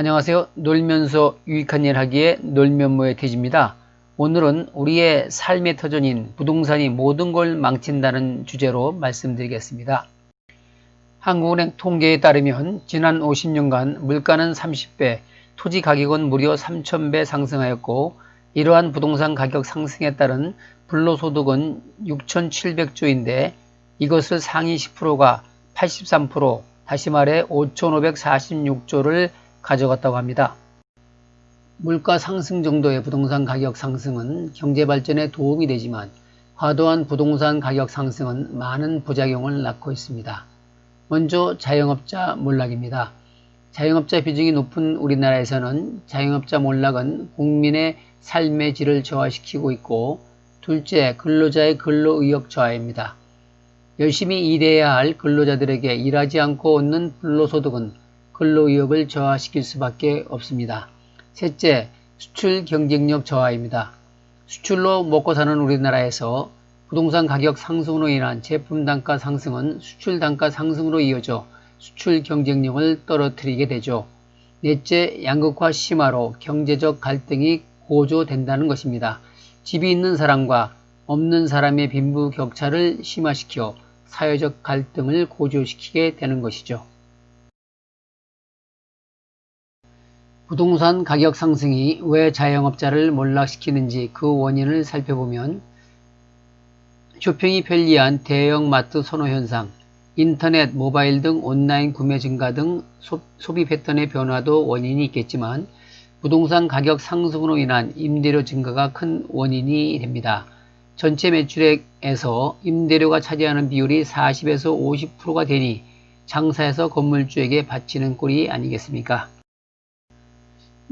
안녕하세요. 놀면서 유익한 일 하기의 놀면모의 태지입니다. 오늘은 우리의 삶의 터전인 부동산이 모든 걸 망친다는 주제로 말씀드리겠습니다. 한국은행 통계에 따르면 지난 50년간 물가는 30배, 토지 가격은 무려 3,000배 상승하였고 이러한 부동산 가격 상승에 따른 불로소득은 6,700조인데 이것을 상위 10%가 83%, 다시 말해 5,546조를 가져갔다고 합니다. 물가 상승 정도의 부동산 가격 상승은 경제 발전에 도움이 되지만 과도한 부동산 가격 상승은 많은 부작용을 낳고 있습니다. 먼저 자영업자 몰락입니다. 자영업자 비중이 높은 우리나라에서는 자영업자 몰락은 국민의 삶의 질을 저하시키고 있고 둘째 근로자의 근로의욕 저하입니다. 열심히 일해야 할 근로자들에게 일하지 않고 얻는 불로소득은 근로의욕을 저하시킬 수밖에 없습니다. 셋째, 수출 경쟁력 저하입니다. 수출로 먹고 사는 우리나라에서 부동산 가격 상승으로 인한 제품 단가 상승은 수출 단가 상승으로 이어져 수출 경쟁력을 떨어뜨리게 되죠. 넷째, 양극화 심화로 경제적 갈등이 고조된다는 것입니다. 집이 있는 사람과 없는 사람의 빈부 격차를 심화시켜 사회적 갈등을 고조시키게 되는 것이죠. 부동산 가격 상승이 왜 자영업자를 몰락시키는지 그 원인을 살펴보면 쇼핑이 편리한 대형 마트 선호 현상, 인터넷, 모바일 등 온라인 구매 증가 등 소, 소비 패턴의 변화도 원인이 있겠지만 부동산 가격 상승으로 인한 임대료 증가가 큰 원인이 됩니다. 전체 매출액에서 임대료가 차지하는 비율이 40에서 50%가 되니 장사해서 건물주에게 바치는 꼴이 아니겠습니까?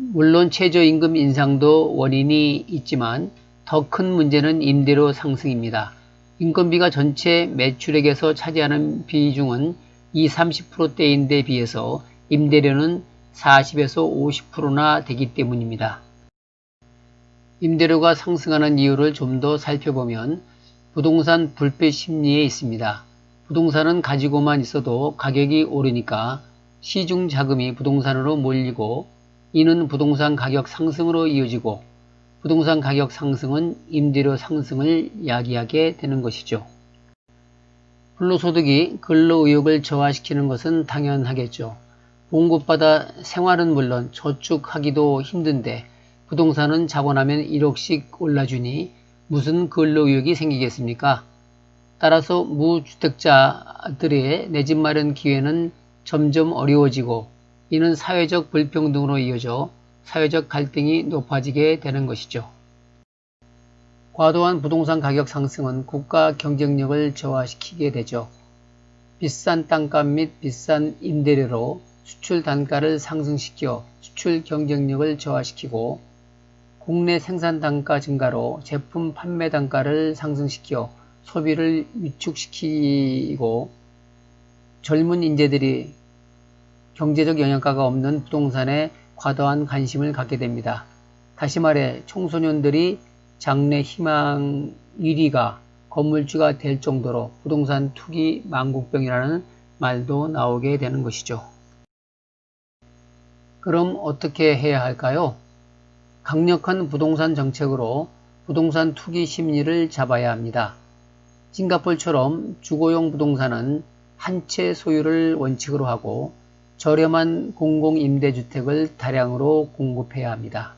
물론 최저임금 인상도 원인이 있지만 더 큰 문제는 임대료 상승입니다. 인건비가 전체 매출액에서 차지하는 비중은 2, 30%대인데 비해서 임대료는 40에서 50%나 되기 때문입니다. 임대료가 상승하는 이유를 좀 더 살펴보면 부동산 불패 심리에 있습니다. 부동산은 가지고만 있어도 가격이 오르니까 시중 자금이 부동산으로 몰리고 이는 부동산 가격 상승으로 이어지고 부동산 가격 상승은 임대료 상승을 야기하게 되는 것이죠. 불로소득이 근로의욕을 저하시키는 것은 당연하겠죠. 봉급받아 생활은 물론 저축하기도 힘든데 부동산은 자고 나면 1억씩 올라주니 무슨 근로의욕이 생기겠습니까? 따라서 무주택자들의 내 집 마련 기회는 점점 어려워지고 이는 사회적 불평등으로 이어져 사회적 갈등이 높아지게 되는 것이죠. 과도한 부동산 가격 상승은 국가 경쟁력을 저하시키게 되죠. 비싼 땅값 및 비싼 임대료로 수출 단가를 상승시켜 수출 경쟁력을 저하시키고 국내 생산 단가 증가로 제품 판매 단가를 상승시켜 소비를 위축시키고 젊은 인재들이 경제적 영향가가 없는 부동산에 과도한 관심을 갖게 됩니다. 다시 말해 청소년들이 장래 희망 1위가 건물주가 될 정도로 부동산 투기 망국병이라는 말도 나오게 되는 것이죠. 그럼 어떻게 해야 할까요? 강력한 부동산 정책으로 부동산 투기 심리를 잡아야 합니다. 싱가폴처럼 주거용 부동산은 한 채 소유를 원칙으로 하고 저렴한 공공임대주택을 다량으로 공급해야 합니다.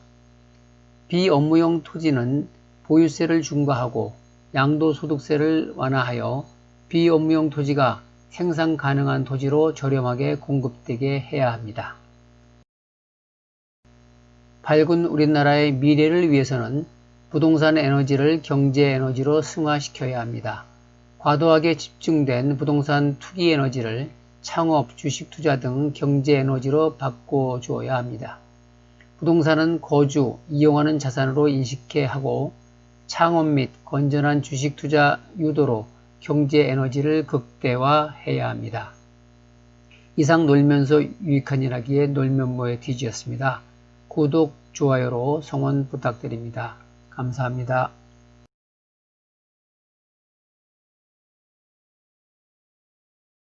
비업무용 토지는 보유세를 중과하고 양도소득세를 완화하여 비업무용 토지가 생산 가능한 토지로 저렴하게 공급되게 해야 합니다. 밝은 우리나라의 미래를 위해서는 부동산 에너지를 경제 에너지로 승화시켜야 합니다. 과도하게 집중된 부동산 투기 에너지를 창업, 주식 투자 등 경제 에너지로 바꿔 주어야 합니다. 부동산은 거주, 이용하는 자산으로 인식해 하고 창업 및 건전한 주식 투자 유도로 경제 에너지를 극대화해야 합니다. 이상 놀면서 유익한 일 하기에 놀면모의 뒤지였습니다. 구독, 좋아요로 성원 부탁드립니다. 감사합니다.